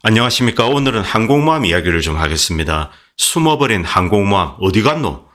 안녕하십니까. 오늘은 항공모함 이야기를 좀 하겠습니다. 숨어버린 항공모함 어디 갔노?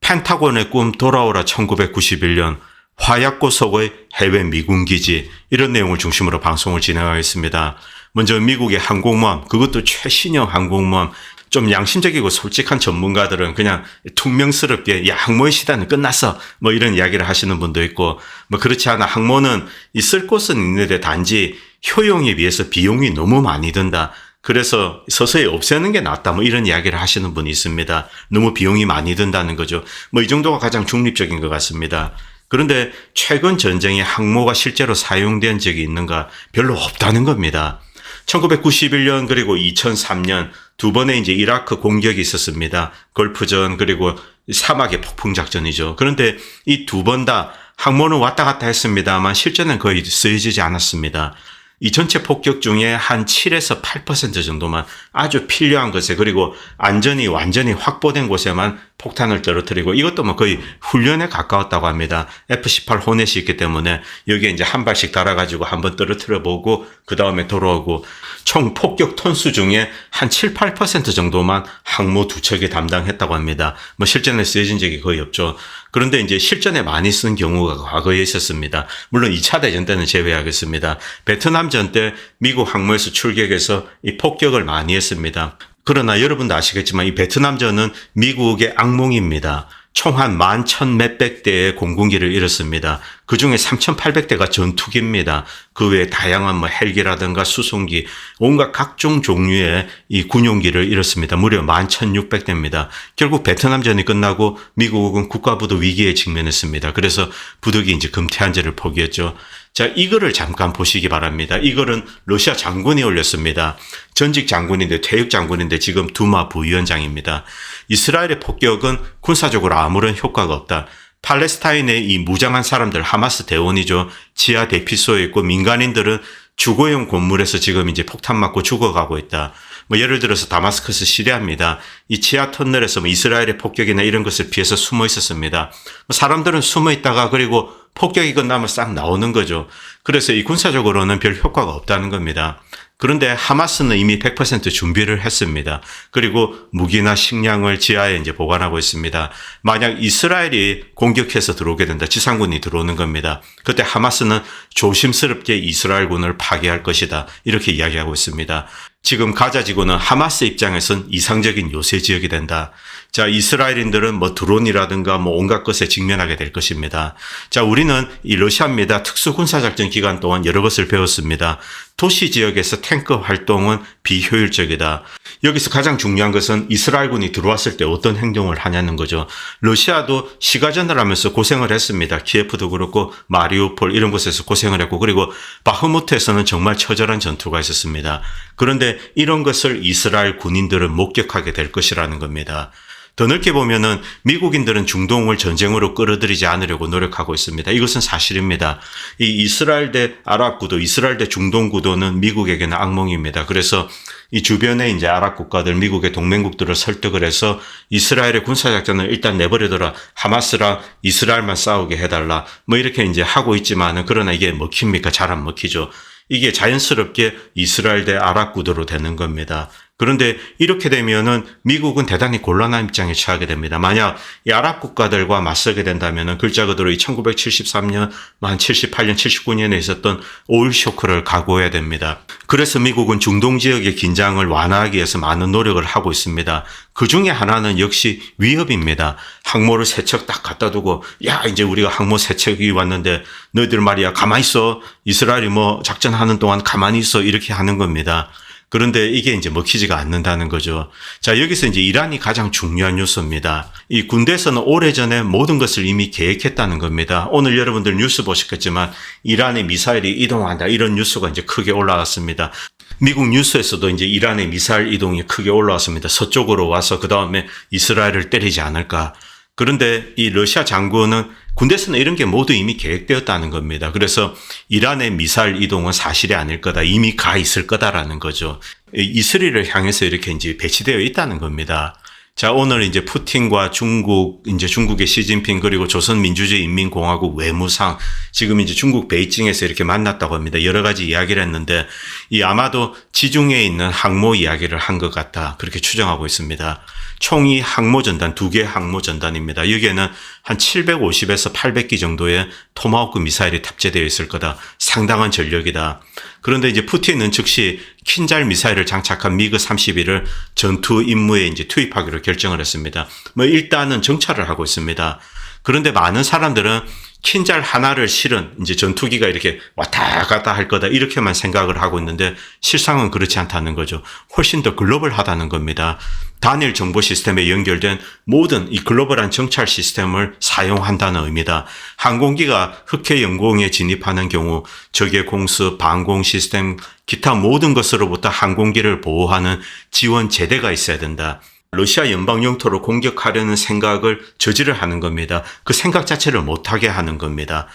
펜타곤의 꿈 돌아오라 1991년 화약고속의 해외 미군 기지 이런 내용을 중심으로 방송을 진행하겠습니다. 먼저 미국의 항공모함 그것도 최신형 항공모함 좀 양심적이고 솔직한 전문가들은 그냥 퉁명스럽게 야 항모의 시대는 끝났어 뭐 이런 이야기를 하시는 분도 있고 뭐 그렇지 않아 항모는 있을 곳은 있는데 단지 효용에 비해서 비용이 너무 많이 든다. 그래서 서서히 없애는 게 낫다. 뭐 이런 이야기를 하시는 분이 있습니다. 너무 비용이 많이 든다는 거죠. 뭐 이 정도가 가장 중립적인 것 같습니다. 그런데 최근 전쟁에 항모가 실제로 사용된 적이 있는가 별로 없다는 겁니다. 1991년 그리고 2003년 두 번의 이제 이라크 공격이 있었습니다. 걸프전 그리고 사막의 폭풍 작전이죠. 그런데 이 두 번 다 항모는 왔다 갔다 했습니다만 실제는 거의 쓰여지지 않았습니다. 이 전체 폭격 중에 한 7에서 8% 정도만 아주 필요한 것에 그리고 안전이 완전히 확보된 곳에만 폭탄을 떨어뜨리고 이것도 뭐 거의 훈련에 가까웠다고 합니다. F-18 호넷이 있기 때문에 여기에 이제 한 발씩 달아가지고 한번 떨어뜨려 보고 그 다음에 돌아오고 총 폭격 톤수 중에 한 7, 8% 정도만 항모 두 척이 담당했다고 합니다. 뭐 실전에 쓰여진 적이 거의 없죠. 그런데 이제 실전에 많이 쓴 경우가 과거에 있었습니다. 물론 2차 대전 때는 제외하겠습니다. 베트남전 때 미국 항모에서 출격해서 이 폭격을 많이 했습니다. 그러나 여러분도 아시겠지만 이 베트남전은 미국의 악몽입니다. 총한만천 몇백 대의 공군기를 잃었습니다. 그 중에 3,800대가 전투기입니다. 그 외에 다양한 뭐 헬기라든가 수송기, 온갖 각종 종류의 이 군용기를 잃었습니다. 무려 11,600대입니다. 결국 베트남전이 끝나고 미국은 국가부도 위기에 직면했습니다. 그래서 부득이 이제 금태한제를 포기했죠. 자, 이거를 잠깐 보시기 바랍니다. 이거는 러시아 장군이 올렸습니다. 전직 장군인데, 퇴역 장군인데 지금 두마 부위원장입니다. 이스라엘의 폭격은 군사적으로 아무런 효과가 없다. 팔레스타인의 이 무장한 사람들, 하마스 대원이죠. 지하 대피소에 있고 민간인들은 주거용 건물에서 지금 이제 폭탄 맞고 죽어가고 있다. 뭐 예를 들어서 다마스커스 시리아입니다. 이 지하 터널에서 뭐 이스라엘의 폭격이나 이런 것을 피해서 숨어 있었습니다. 뭐 사람들은 숨어 있다가 그리고 폭격이 끝나면 싹 나오는 거죠. 그래서 이 군사적으로는 별 효과가 없다는 겁니다. 그런데 하마스는 이미 100% 준비를 했습니다. 그리고 무기나 식량을 지하에 이제 보관하고 있습니다. 만약 이스라엘이 공격해서 들어오게 된다. 지상군이 들어오는 겁니다. 그때 하마스는 조심스럽게 이스라엘군을 파괴할 것이다. 이렇게 이야기하고 있습니다. 지금 가자 지구는 하마스 입장에선 이상적인 요새 지역이 된다. 자, 이스라엘인들은 뭐 드론이라든가 뭐 온갖 것에 직면하게 될 것입니다. 자, 우리는 이 러시아입니다. 특수군사작전 기간 동안 여러 것을 배웠습니다. 도시 지역에서 탱크 활동은 비효율적이다. 여기서 가장 중요한 것은 이스라엘군이 들어왔을 때 어떤 행동을 하냐는 거죠. 러시아도 시가전을 하면서 고생을 했습니다. 키예프도 그렇고 마리우폴 이런 곳에서 고생을 했고 그리고 바흐무트에서는 정말 처절한 전투가 있었습니다. 그런데 이런 것을 이스라엘 군인들은 목격하게 될 것이라는 겁니다. 더 넓게 보면은 미국인들은 중동을 전쟁으로 끌어들이지 않으려고 노력하고 있습니다. 이것은 사실입니다. 이 이스라엘 대 아랍 구도, 이스라엘 대 중동 구도는 미국에게는 악몽입니다. 그래서 이 주변에 이제 아랍 국가들, 미국의 동맹국들을 설득을 해서 이스라엘의 군사작전을 일단 내버려둬라. 하마스랑 이스라엘만 싸우게 해달라. 뭐 이렇게 이제 하고 있지만은 그러나 이게 먹힙니까? 잘 안 먹히죠. 이게 자연스럽게 이스라엘 대 아랍 구도로 되는 겁니다. 그런데 이렇게 되면은 미국은 대단히 곤란한 입장에 처하게 됩니다. 만약 이 아랍 국가들과 맞서게 된다면은 글자 그대로 이 1973년, 만 78년, 79년에 있었던 오일 쇼크를 각오해야 됩니다. 그래서 미국은 중동 지역의 긴장을 완화하기 위해서 많은 노력을 하고 있습니다. 그 중에 하나는 역시 위협입니다. 항모를 세척 딱 갖다 두고 야 이제 우리가 항모 세 척이 왔는데 너희들 말이야 가만히 있어 이스라엘이 뭐 작전하는 동안 가만히 있어 이렇게 하는 겁니다. 그런데 이게 이제 먹히지가 않는다는 거죠. 자, 여기서 이제 이란이 가장 중요한 요소입니다. 이 군대에서는 오래전에 모든 것을 이미 계획했다는 겁니다. 오늘 여러분들 뉴스 보셨겠지만 이란의 미사일이 이동한다 이런 뉴스가 이제 크게 올라왔습니다. 미국 뉴스에서도 이제 이란의 미사일 이동이 크게 올라왔습니다. 서쪽으로 와서 그 다음에 이스라엘을 때리지 않을까. 그런데 이 러시아 장군은 군대에서는 이런 게 모두 이미 계획되었다는 겁니다. 그래서 이란의 미사일 이동은 사실이 아닐 거다. 이미 가 있을 거다라는 거죠. 이스라엘을 향해서 이렇게 이제 배치되어 있다는 겁니다. 자, 오늘 이제 푸틴과 중국, 이제 중국의 시진핑 그리고 조선민주주의 인민공화국 외무상 지금 이제 중국 베이징에서 이렇게 만났다고 합니다. 여러 가지 이야기를 했는데 이 아마도 지중해에 있는 항모 이야기를 한 것 같다. 그렇게 추정하고 있습니다. 총이 항모 전단, 두 개의 항모 전단입니다. 여기에는 한 750에서 800기 정도의 토마호크 미사일이 탑재되어 있을 거다. 상당한 전력이다. 그런데 이제 푸틴은 즉시 킨잘 미사일을 장착한 미그 31을 전투 임무에 이제 투입하기로 결정을 했습니다. 뭐 일단은 정찰을 하고 있습니다. 그런데 많은 사람들은 킨잘 하나를 실은 이제 전투기가 이렇게 왔다 갔다 할 거다 이렇게만 생각을 하고 있는데 실상은 그렇지 않다는 거죠. 훨씬 더 글로벌하다는 겁니다. 단일 정보 시스템에 연결된 모든 이 글로벌한 정찰 시스템을 사용한다는 의미다. 항공기가 흑해 영공에 진입하는 경우 적의 공습, 방공 시스템, 기타 모든 것으로부터 항공기를 보호하는 지원 제대가 있어야 된다. 러시아 연방 영토를 공격하려는 생각을 저지를 하는 겁니다. 그 생각 자체를 못하게 하는 겁니다.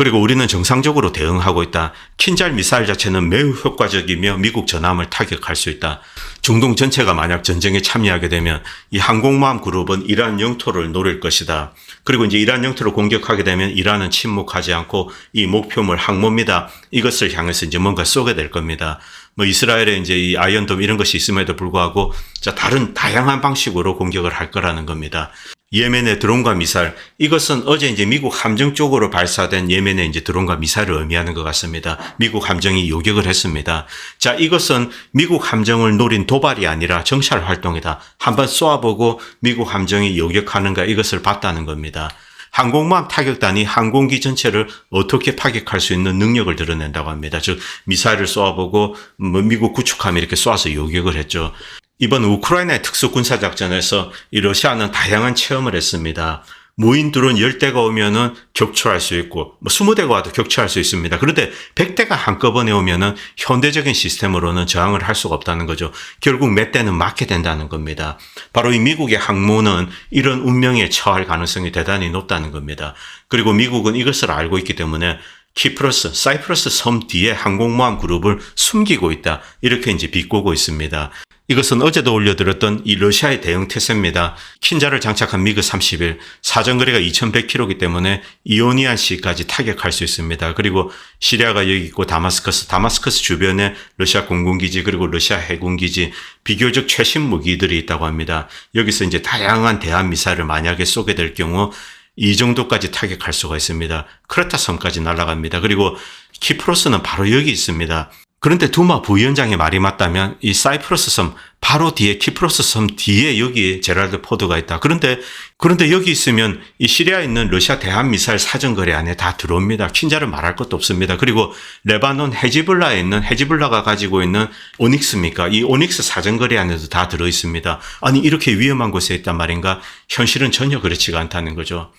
그리고 우리는 정상적으로 대응하고 있다. 킨잘 미사일 자체는 매우 효과적이며 미국 전함을 타격할 수 있다. 중동 전체가 만약 전쟁에 참여하게 되면 이 항공모함 그룹은 이란 영토를 노릴 것이다. 그리고 이제 이란 영토를 공격하게 되면 이란은 침묵하지 않고 이 목표물 항모입니다. 이것을 향해서 이제 뭔가 쏘게 될 겁니다. 뭐 이스라엘에 이제 이 아이언돔 이런 것이 있음에도 불구하고 자 다른 다양한 방식으로 공격을 할 거라는 겁니다. 예멘의 드론과 미사일 이것은 어제 이제 미국 함정 쪽으로 발사된 예멘의 이제 드론과 미사일을 의미하는 것 같습니다. 미국 함정이 요격을 했습니다. 자 이것은 미국 함정을 노린 도발이 아니라 정찰 활동이다. 한번 쏘아보고 미국 함정이 요격하는가 이것을 봤다는 겁니다. 항공모함 타격단이 항공기 전체를 어떻게 타격할 수 있는 능력을 드러낸다고 합니다. 즉 미사일을 쏘아보고 뭐 미국 구축함이 이렇게 쏘아서 요격을 했죠. 이번 우크라이나의 특수군사작전에서 이 러시아는 다양한 체험을 했습니다. 무인 드론 10대가 오면은 격추할 수 있고, 뭐 20대가 와도 격추할 수 있습니다. 그런데 100대가 한꺼번에 오면은 현대적인 시스템으로는 저항을 할 수가 없다는 거죠. 결국 몇 대는 맞게 된다는 겁니다. 바로 이 미국의 항모는 이런 운명에 처할 가능성이 대단히 높다는 겁니다. 그리고 미국은 이것을 알고 있기 때문에 키프러스, 사이프러스 섬 뒤에 항공모함 그룹을 숨기고 있다. 이렇게 이제 비꼬고 있습니다. 이것은 어제도 올려드렸던 이 러시아의 대응 태세입니다. 킨자를 장착한 미그 31 사정거리가 2100km이기 때문에 이오니안 시까지 타격할 수 있습니다. 그리고 시리아가 여기 있고 다마스커스, 다마스커스 주변에 러시아 공군기지 그리고 러시아 해군기지 비교적 최신 무기들이 있다고 합니다. 여기서 이제 다양한 대한 미사일을 만약에 쏘게 될 경우 이 정도까지 타격할 수가 있습니다. 크레타 섬까지 날아갑니다. 그리고 키프로스는 바로 여기 있습니다. 그런데 두마 부위원장의 말이 맞다면 이 사이프러스 섬 바로 뒤에 키프로스 섬 뒤에 여기 제랄드 포드가 있다. 그런데 그런데 여기 있으면 이 시리아에 있는 러시아 대한 미사일 사정거리 안에 다 들어옵니다. 킨자를 말할 것도 없습니다. 그리고 레바논 헤지블라에 있는 헤지블라가 가지고 있는 오닉스입니까? 이 오닉스 사정거리 안에도 다 들어 있습니다. 아니 이렇게 위험한 곳에 있단 말인가? 현실은 전혀 그렇지가 않다는 거죠.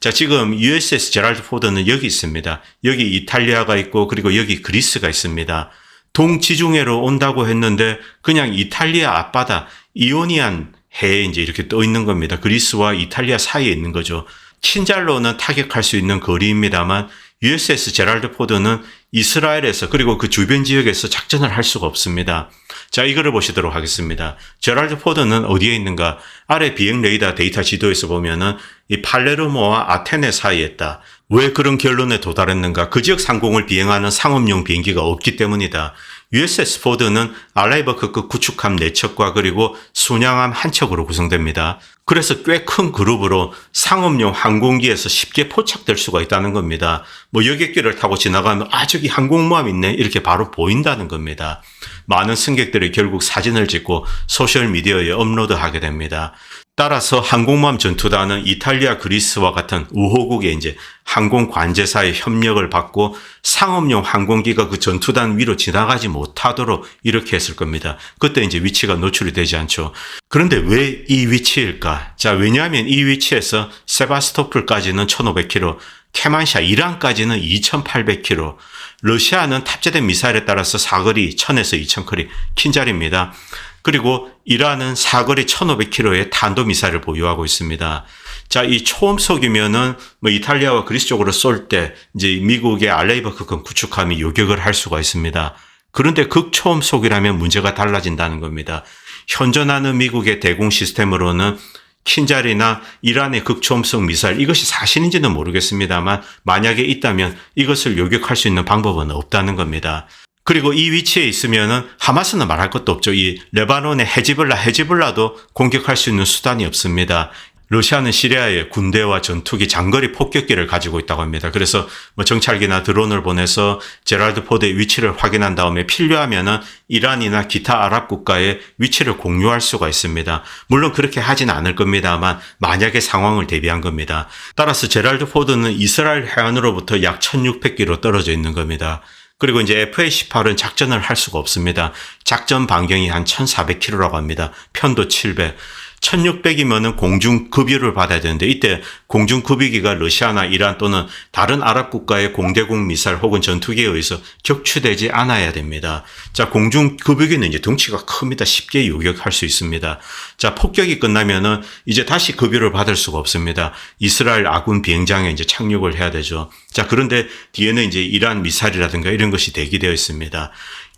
자, 지금 USS 제랄드 포드는 여기 있습니다. 여기 이탈리아가 있고 그리고 여기 그리스가 있습니다. 동지중해로 온다고 했는데 그냥 이탈리아 앞바다 이오니안 해에 이제 이렇게 떠 있는 겁니다. 그리스와 이탈리아 사이에 있는 거죠. 친잘로는 타격할 수 있는 거리입니다만 USS 제랄드 포드는 이스라엘에서 그리고 그 주변 지역에서 작전을 할 수가 없습니다. 자, 이거를 보시도록 하겠습니다. 제랄드 포드는 어디에 있는가? 아래 비행 레이더 데이터 지도에서 보면은 이 팔레르모와 아테네 사이에 있다. 왜 그런 결론에 도달했는가? 그 지역 상공을 비행하는 상업용 비행기가 없기 때문이다. USS 포드는 알라이버크급 구축함 4척과 그리고 순양함 한 척으로 구성됩니다. 그래서 꽤 큰 그룹으로 상업용 항공기에서 쉽게 포착될 수가 있다는 겁니다. 뭐 여객기를 타고 지나가면 아 저기 항공모함 있네 이렇게 바로 보인다는 겁니다. 많은 승객들이 결국 사진을 찍고 소셜 미디어에 업로드하게 됩니다. 따라서 항공모함 전투단은 이탈리아, 그리스와 같은 우호국의 이제 항공 관제사의 협력을 받고 상업용 항공기가 그 전투단 위로 지나가지 못하도록 이렇게 했을 겁니다. 그때 이제 위치가 노출이 되지 않죠. 그런데 왜 이 위치일까? 자, 왜냐하면 이 위치에서 세바스토플까지는 1500km, 케만샤 이란까지는 2800km, 러시아는 탑재된 미사일에 따라서 사거리 1000에서 2000km, 킨자리입니다. 그리고 이란은 사거리 1500km의 탄도미사일을 보유하고 있습니다. 자, 이 초음속이면은 뭐 이탈리아와 그리스 쪽으로 쏠 때 이제 미국의 알레이버크급 구축함이 요격을 할 수가 있습니다. 그런데 극초음속이라면 문제가 달라진다는 겁니다. 현존하는 미국의 대공 시스템으로는 킨자리나 이란의 극초음속 미사일 이것이 사실인지는 모르겠습니다만 만약에 있다면 이것을 요격할 수 있는 방법은 없다는 겁니다. 그리고 이 위치에 있으면은 하마스는 말할 것도 없죠. 이 레바논의 헤지블라, 헤지블라도 공격할 수 있는 수단이 없습니다. 러시아는 시리아에 군대와 전투기, 장거리 폭격기를 가지고 있다고 합니다. 그래서 뭐 정찰기나 드론을 보내서 제랄드 포드의 위치를 확인한 다음에 필요하면은 이란이나 기타 아랍 국가의 위치를 공유할 수가 있습니다. 물론 그렇게 하진 않을 겁니다만 만약의 상황을 대비한 겁니다. 따라서 제랄드 포드는 이스라엘 해안으로부터 약 1600km 떨어져 있는 겁니다. 그리고 이제 FA-18은 작전을 할 수가 없습니다. 작전 반경이 한 1,400km라고 합니다. 편도 700. 1600이면은 공중 급유를 받아야 되는데 이때 공중 급유기가 러시아나 이란 또는 다른 아랍 국가의 공대공 미사일 혹은 전투기에 의해서 격추되지 않아야 됩니다. 자, 공중 급유기는 이제 덩치가 큽니다. 쉽게 요격할 수 있습니다. 자, 폭격이 끝나면은 이제 다시 급유를 받을 수가 없습니다. 이스라엘 아군 비행장에 이제 착륙을 해야 되죠. 자, 그런데 뒤에는 이제 이란 미사일이라든가 이런 것이 대기되어 있습니다.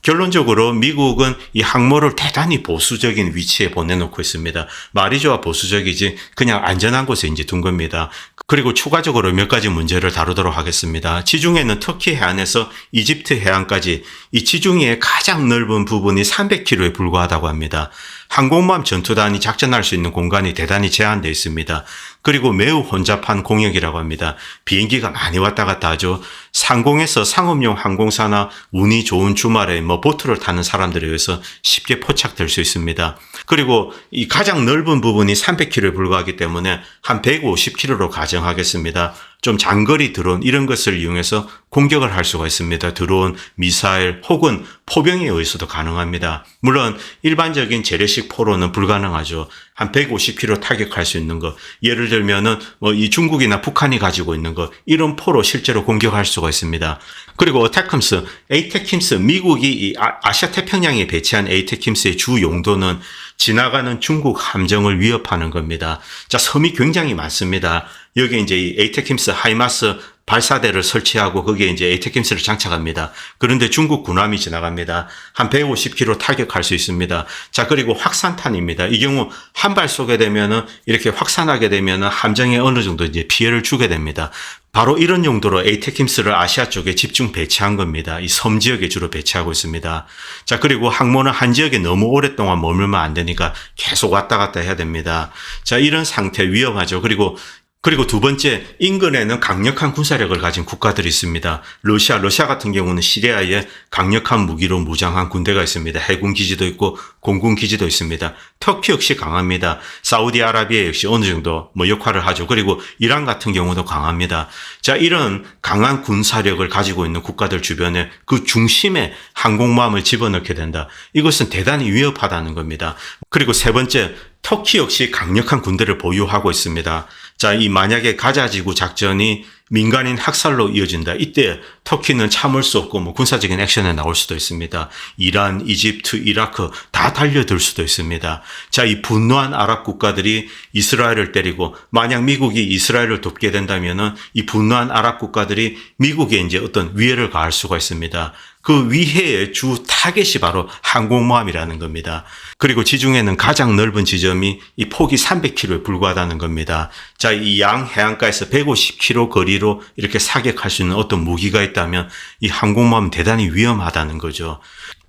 결론적으로 미국은 이 항모를 대단히 보수적인 위치에 보내놓고 있습니다. 말이 좋아 보수적이지 그냥 안전한 곳에 이제 둔 겁니다. 그리고 추가적으로 몇 가지 문제를 다루도록 하겠습니다. 지중해는 터키 해안에서 이집트 해안까지 이 지중해의 가장 넓은 부분이 300km에 불과하다고 합니다. 항공모함 전투단이 작전할 수 있는 공간이 대단히 제한되어 있습니다. 그리고 매우 혼잡한 공역이라고 합니다. 비행기가 많이 왔다 갔다 하죠. 상공에서 상업용 항공사나 운이 좋은 주말에 뭐 보트를 타는 사람들에 의해서 쉽게 포착될 수 있습니다. 그리고 이 가장 넓은 부분이 300km에 불과하기 때문에 한 150km로 가정하겠습니다. 좀 장거리 드론 이런 것을 이용해서 공격을 할 수가 있습니다. 드론, 미사일 혹은 포병에 의해서도 가능합니다. 물론 일반적인 재래식 포로는 불가능하죠. 한 150km 타격할 수 있는 것. 예를 들면은 뭐 이 중국이나 북한이 가지고 있는 것 이런 포로 실제로 공격할 수가 있습니다. 그리고 어태컴스, 에이테킴스 미국이 이 아- 아시아 태평양에 배치한 에이테킴스의 주 용도는 지나가는 중국 함정을 위협하는 겁니다. 자, 섬이 굉장히 많습니다. 여기 이제 이 에이테킴스 하이마스 발사대를 설치하고 거기에 이제 에이테킴스를 장착합니다. 그런데 중국 군함이 지나갑니다. 한 150km 타격할 수 있습니다. 자, 그리고 확산탄입니다. 이 경우 한 발 쏘게 되면은 이렇게 확산하게 되면은 함정에 어느 정도 이제 피해를 주게 됩니다. 바로 이런 용도로 에이테킴스를 아시아 쪽에 집중 배치한 겁니다. 이 섬 지역에 주로 배치하고 있습니다. 자, 그리고 항모는 한 지역에 너무 오랫동안 머물면 안 되니까 계속 왔다 갔다 해야 됩니다. 자, 이런 상태 위험하죠. 그리고 그리고 두 번째, 인근에는 강력한 군사력을 가진 국가들이 있습니다. 러시아, 러시아 같은 경우는 시리아에 강력한 무기로 무장한 군대가 있습니다. 해군 기지도 있고 공군 기지도 있습니다. 터키 역시 강합니다. 사우디아라비아 역시 어느 정도 뭐 역할을 하죠. 그리고 이란 같은 경우도 강합니다. 자, 이런 강한 군사력을 가지고 있는 국가들 주변에 그 중심에 항공모함을 집어넣게 된다. 이것은 대단히 위협하다는 겁니다. 그리고 세 번째, 터키 역시 강력한 군대를 보유하고 있습니다. 자, 이 만약에 가자지구 작전이 민간인 학살로 이어진다. 이때 터키는 참을 수 없고 뭐 군사적인 액션에 나올 수도 있습니다. 이란, 이집트, 이라크 다 달려들 수도 있습니다. 자, 이 분노한 아랍 국가들이 이스라엘을 때리고 만약 미국이 이스라엘을 돕게 된다면은 이 분노한 아랍 국가들이 미국에 이제 어떤 위해를 가할 수가 있습니다. 그 위해의 주 타겟이 바로 항공모함이라는 겁니다. 그리고 지중해는 가장 넓은 지점이 이 폭이 300km에 불과하다는 겁니다. 자, 이 양 해안가에서 150km 거리로 이렇게 사격할 수 있는 어떤 무기가 있다면 이 항공모함은 대단히 위험하다는 거죠.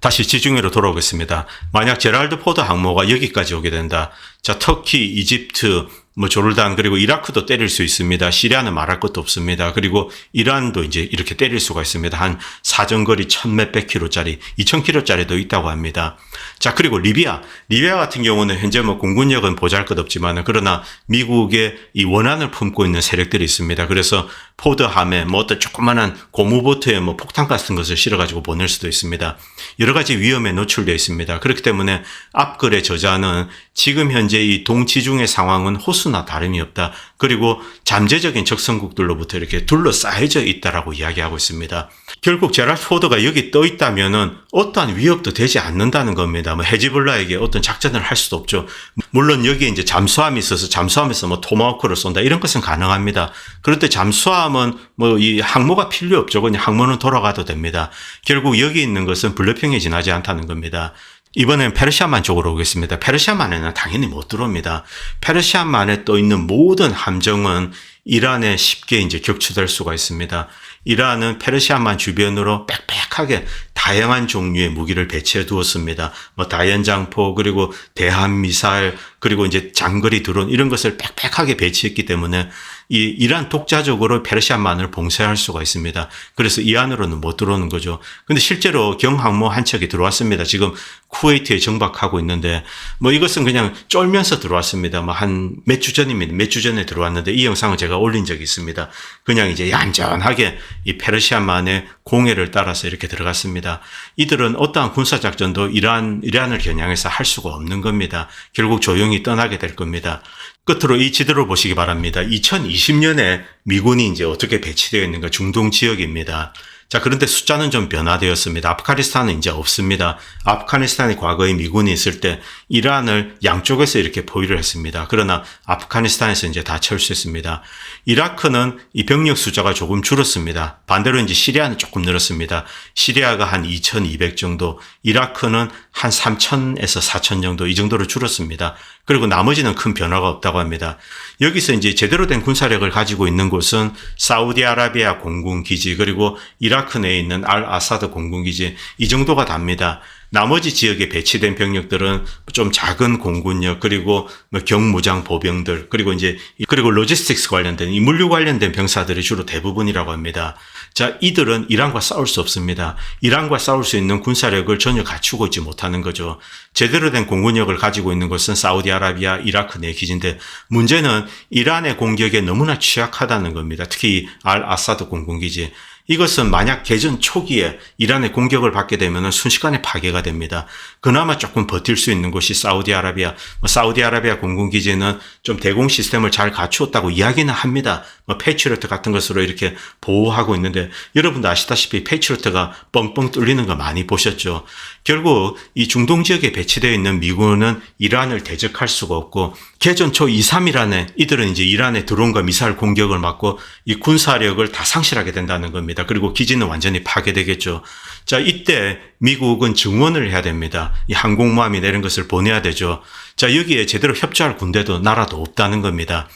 다시 지중해로 돌아오겠습니다. 만약 제랄드 포드 항모가 여기까지 오게 된다. 자, 터키, 이집트, 뭐 조르단 그리고 이라크도 때릴 수 있습니다. 시리아는 말할 것도 없습니다. 그리고 이란도 이제 이렇게 때릴 수가 있습니다. 한 사정거리 천 몇백 킬로짜리, 이천 킬로짜리도 있다고 합니다. 자, 그리고 리비아. 리비아 같은 경우는 현재 뭐 공군력은 보잘 것 없지만 그러나 미국의 이 원한을 품고 있는 세력들이 있습니다. 그래서 포드함에 뭐 어떤 조그만한 고무보트에 뭐 폭탄 같은 것을 실어가지고 보낼 수도 있습니다. 여러 가지 위험에 노출되어 있습니다. 그렇기 때문에 앞글의 저자는 지금 현재 이 동지중의 상황은 호수나 다름이 없다. 그리고 잠재적인 적성국들로부터 이렇게 둘러싸여져 있다라고 이야기하고 있습니다. 결국 제랄드 포드가 여기 떠 있다면은 어떠한 위협도 되지 않는다는 겁니다. 뭐 헤지볼라에게 어떤 작전을 할 수도 없죠. 물론 여기에 이제 잠수함이 있어서 잠수함에서 뭐 토마호크를 쏜다 이런 것은 가능합니다. 그런데 잠수함은 뭐 이 항모가 필요 없죠. 그냥 항모는 돌아가도 됩니다. 결국 여기 있는 것은 블러핑에 지나지 않다는 겁니다. 이번엔 페르시아만 쪽으로 오겠습니다. 페르시아만에는 당연히 못 들어옵니다. 페르시아만에 떠 있는 모든 함정은 이란에 쉽게 이제 격추될 수가 있습니다. 이란은 페르시아만 주변으로 빽빽하게 다양한 종류의 무기를 배치해 두었습니다. 뭐 다연장포 그리고 대한 미사일 그리고 이제 장거리 드론 이런 것을 빽빽하게 배치했기 때문에 이 이란 독자적으로 페르시아만을 봉쇄할 수가 있습니다. 그래서 이 안으로는 못 들어오는 거죠. 근데 실제로 경항모 한 척이 들어왔습니다. 지금 쿠웨이트에 정박하고 있는데 뭐 이것은 그냥 쫄면서 들어왔습니다. 뭐 한 몇 주 전입니다. 몇 주 전에 들어왔는데 이 영상을 제가 올린 적이 있습니다. 그냥 이제 얌전하게 이 페르시아만의 공해를 따라서 이렇게 들어갔습니다. 이들은 어떠한 군사 작전도 이란 이란을 겨냥해서 할 수가 없는 겁니다. 결국 조용히 떠나게 될 겁니다. 끝으로 이 지도를 보시기 바랍니다. 2020년에 미군이 이제 어떻게 배치되어 있는가 중동 지역입니다. 자, 그런데 숫자는 좀 변화되었습니다. 아프가니스탄은 이제 없습니다. 아프가니스탄이 과거에 미군이 있을 때 이란을 양쪽에서 이렇게 보유를 했습니다. 그러나 아프가니스탄에서 이제 다 철수했습니다. 이라크는 이 병력 숫자가 조금 줄었습니다. 반대로 이제 시리아는 조금 늘었습니다. 시리아가 한 2,200 정도, 이라크는 한 3,000에서 4,000 정도 이 정도로 줄었습니다. 그리고 나머지는 큰 변화가 없다고 합니다. 여기서 이제 제대로 된 군사력을 가지고 있는 곳은 사우디아라비아 공군기지 그리고 이라크 내에 있는 알 아사드 공군기지 이 정도가 답니다. 나머지 지역에 배치된 병력들은 좀 작은 공군력 그리고 뭐 경무장 보병들 그리고 이제 그리고 로지스틱스 관련된 이 물류 관련된 병사들이 주로 대부분이라고 합니다. 자, 이들은 이란과 싸울 수 없습니다. 이란과 싸울 수 있는 군사력을 전혀 갖추고 있지 못하는 거죠. 제대로 된 공군력을 가지고 있는 것은 사우디아라비아, 이라크 내 기지인데 문제는 이란의 공격에 너무나 취약하다는 겁니다. 특히 알 아사드 공군기지. 이것은 만약 개전 초기에 이란의 공격을 받게 되면 순식간에 파괴가 됩니다. 그나마 조금 버틸 수 있는 곳이 사우디아라비아, 뭐 사우디아라비아 공군기지는 좀 대공 시스템을 잘 갖추었다고 이야기는 합니다. 뭐 패치로트 같은 것으로 이렇게 보호하고 있는데 여러분도 아시다시피 패치로트가 뻥뻥 뚫리는 거 많이 보셨죠. 결국 이 중동 지역에 배치되어 있는 미군은 이란을 대적할 수가 없고 개전 초 2, 3일 안에 이들은 이제 이란의 드론과 미사일 공격을 맞고 이 군사력을 다 상실하게 된다는 겁니다. 그리고 기지는 완전히 파괴되겠죠. 자, 이때 미국은 증원을 해야 됩니다. 이 항공모함이 내린 것을 보내야 되죠. 자, 여기에 제대로 협조할 군대도 나라도 없다는 겁니다.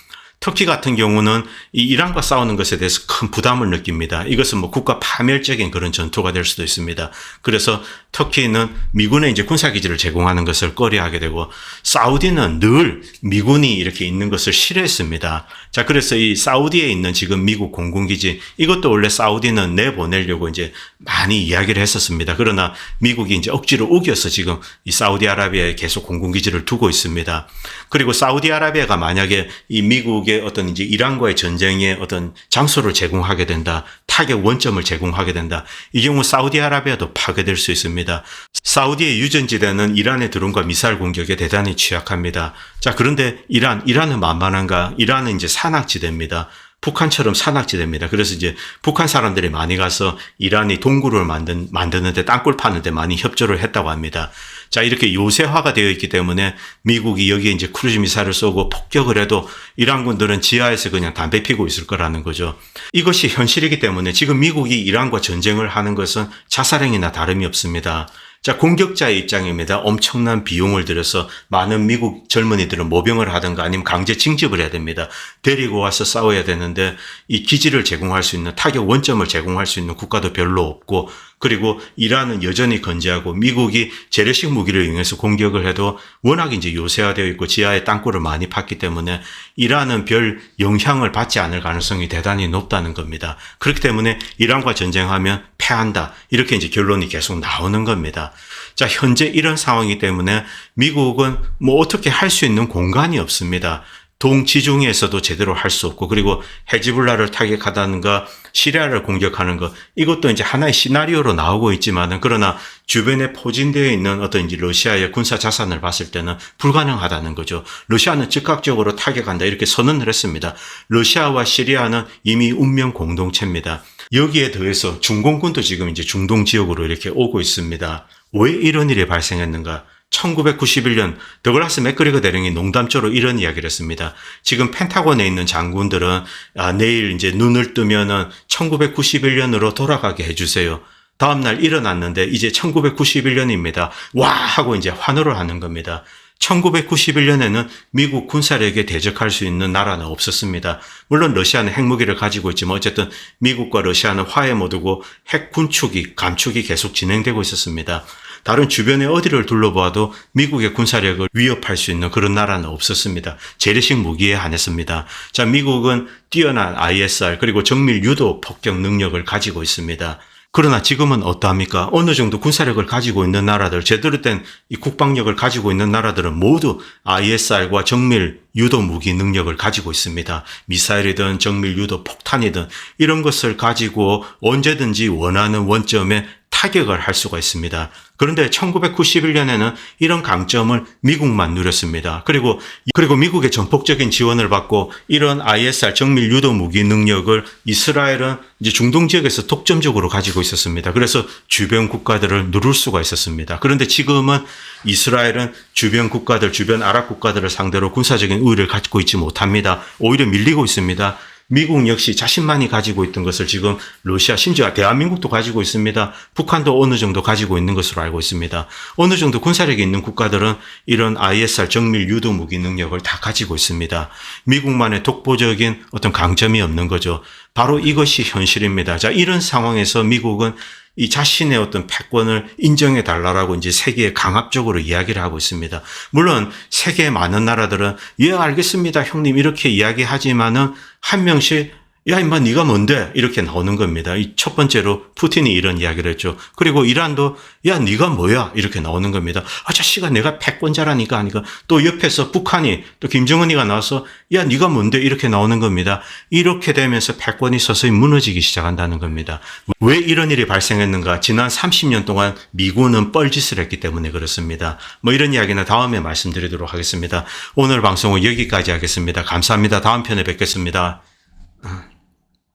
터키 같은 경우는 이 이란과 싸우는 것에 대해서 큰 부담을 느낍니다. 이것은 뭐 국가 파멸적인 그런 전투가 될 수도 있습니다. 그래서 터키는 미군의 이제 군사기지를 제공하는 것을 꺼려하게 되고 사우디는 늘 미군이 이렇게 있는 것을 싫어했습니다. 자, 그래서 이 사우디에 있는 지금 미국 공군기지 이것도 원래 사우디는 내보내려고 이제 많이 이야기를 했었습니다. 그러나 미국이 이제 억지로 우겨서 지금 이 사우디아라비아에 계속 공군기지를 두고 있습니다. 그리고 사우디아라비아가 만약에 이 미국의 어떤 이제 이란과의 전쟁의 어떤 장소를 제공하게 된다. 타격 원점을 제공하게 된다. 이 경우 사우디아라비아도 파괴될 수 있습니다. 사우디의 유전지대는 이란의 드론과 미사일 공격에 대단히 취약합니다. 자, 그런데 이란, 이란은 만만한가? 이란은 이제 산악지대입니다. 북한처럼 산악지대입니다. 그래서 이제 북한 사람들이 많이 가서 이란이 동굴을 만든, 만드는데 땅굴 파는데 많이 협조를 했다고 합니다. 자, 이렇게 요새화가 되어 있기 때문에 미국이 여기에 이제 크루즈 미사일을 쏘고 폭격을 해도 이란군들은 지하에서 그냥 담배 피고 있을 거라는 거죠. 이것이 현실이기 때문에 지금 미국이 이란과 전쟁을 하는 것은 자살행위나 다름이 없습니다. 자, 공격자의 입장입니다. 엄청난 비용을 들여서 많은 미국 젊은이들은 모병을 하든가 아니면 강제 징집을 해야 됩니다. 데리고 와서 싸워야 되는데 이 기지를 제공할 수 있는 타격 원점을 제공할 수 있는 국가도 별로 없고 그리고 이란은 여전히 건재하고 미국이 재래식 무기를 이용해서 공격을 해도 워낙 이제 요새화되어 있고 지하에 땅굴을 많이 팠기 때문에 이란은 별 영향을 받지 않을 가능성이 대단히 높다는 겁니다. 그렇기 때문에 이란과 전쟁하면 패한다. 이렇게 이제 결론이 계속 나오는 겁니다. 자, 현재 이런 상황이기 때문에 미국은 뭐 어떻게 할 수 있는 공간이 없습니다. 동지중해에서도 제대로 할 수 없고 그리고 헤즈블라를 타격하다는가 시리아를 공격하는 것 이것도 이제 하나의 시나리오로 나오고 있지만은 그러나 주변에 포진되어 있는 어떤 이제 러시아의 군사 자산을 봤을 때는 불가능하다는 거죠. 러시아는 즉각적으로 타격한다 이렇게 선언을 했습니다. 러시아와 시리아는 이미 운명 공동체입니다. 여기에 더해서 중공군도 지금 이제 중동 지역으로 이렇게 오고 있습니다. 왜 이런 일이 발생했는가? 1991년 더글라스 맥그리거 대령이 농담조로 이런 이야기를 했습니다. 지금 펜타곤에 있는 장군들은 아, 내일 이제 눈을 뜨면은 1991년으로 돌아가게 해주세요. 다음날 일어났는데 이제 1991년입니다. 와! 하고 이제 환호를 하는 겁니다. 1991년에는 미국 군사력에 대적할 수 있는 나라는 없었습니다. 물론 러시아는 핵무기를 가지고 있지만 어쨌든 미국과 러시아는 화해 모드고 핵 군축이, 감축이 계속 진행되고 있었습니다. 다른 주변에 어디를 둘러봐도 미국의 군사력을 위협할 수 있는 그런 나라는 없었습니다. 재래식 무기에 한했습니다. 자, 미국은 뛰어난 ISR 그리고 정밀 유도 폭격 능력을 가지고 있습니다. 그러나 지금은 어떠합니까? 어느 정도 군사력을 가지고 있는 나라들, 제대로 된 이 국방력을 가지고 있는 나라들은 모두 ISR과 정밀 유도 무기 능력을 가지고 있습니다. 미사일이든 정밀 유도 폭탄이든 이런 것을 가지고 언제든지 원하는 원점에 타격을 할 수가 있습니다. 그런데 1991년에는 이런 강점을 미국만 누렸습니다. 그리고 그리고 미국의 전폭적인 지원을 받고 이런 ISR 정밀 유도 무기 능력을 이스라엘은 이제 중동 지역에서 독점적으로 가지고 있었습니다. 그래서 주변 국가들을 누를 수가 있었습니다. 그런데 지금은 이스라엘은 주변 국가들, 주변 아랍 국가들을 상대로 군사적인 우위를 갖고 있지 못합니다. 오히려 밀리고 있습니다. 미국 역시 자신만이 가지고 있던 것을 지금 러시아 심지어 대한민국도 가지고 있습니다. 북한도 어느 정도 가지고 있는 것으로 알고 있습니다. 어느 정도 군사력이 있는 국가들은 이런 ISR 정밀 유도 무기 능력을 다 가지고 있습니다. 미국만의 독보적인 어떤 강점이 없는 거죠. 바로 이것이 현실입니다. 자, 이런 상황에서 미국은 이 자신의 어떤 패권을 인정해 달라라고 이제 세계에 강압적으로 이야기를 하고 있습니다. 물론 세계의 많은 나라들은 예 알겠습니다 형님 이렇게 이야기하지만은 한 명씩 야 임마 네가 뭔데 이렇게 나오는 겁니다. 이 첫 번째로 푸틴이 이런 이야기를 했죠. 그리고 이란도 야 네가 뭐야 이렇게 나오는 겁니다. 아 자식아 내가 패권자라니까 하니까 또 옆에서 북한이 또 김정은이가 나와서 야 네가 뭔데 이렇게 나오는 겁니다. 이렇게 되면서 패권이 서서히 무너지기 시작한다는 겁니다. 왜 이런 일이 발생했는가? 지난 30년 동안 미군은 뻘짓을 했기 때문에 그렇습니다. 뭐 이런 이야기는 다음에 말씀드리도록 하겠습니다. 오늘 방송은 여기까지 하겠습니다. 감사합니다. 다음 편에 뵙겠습니다.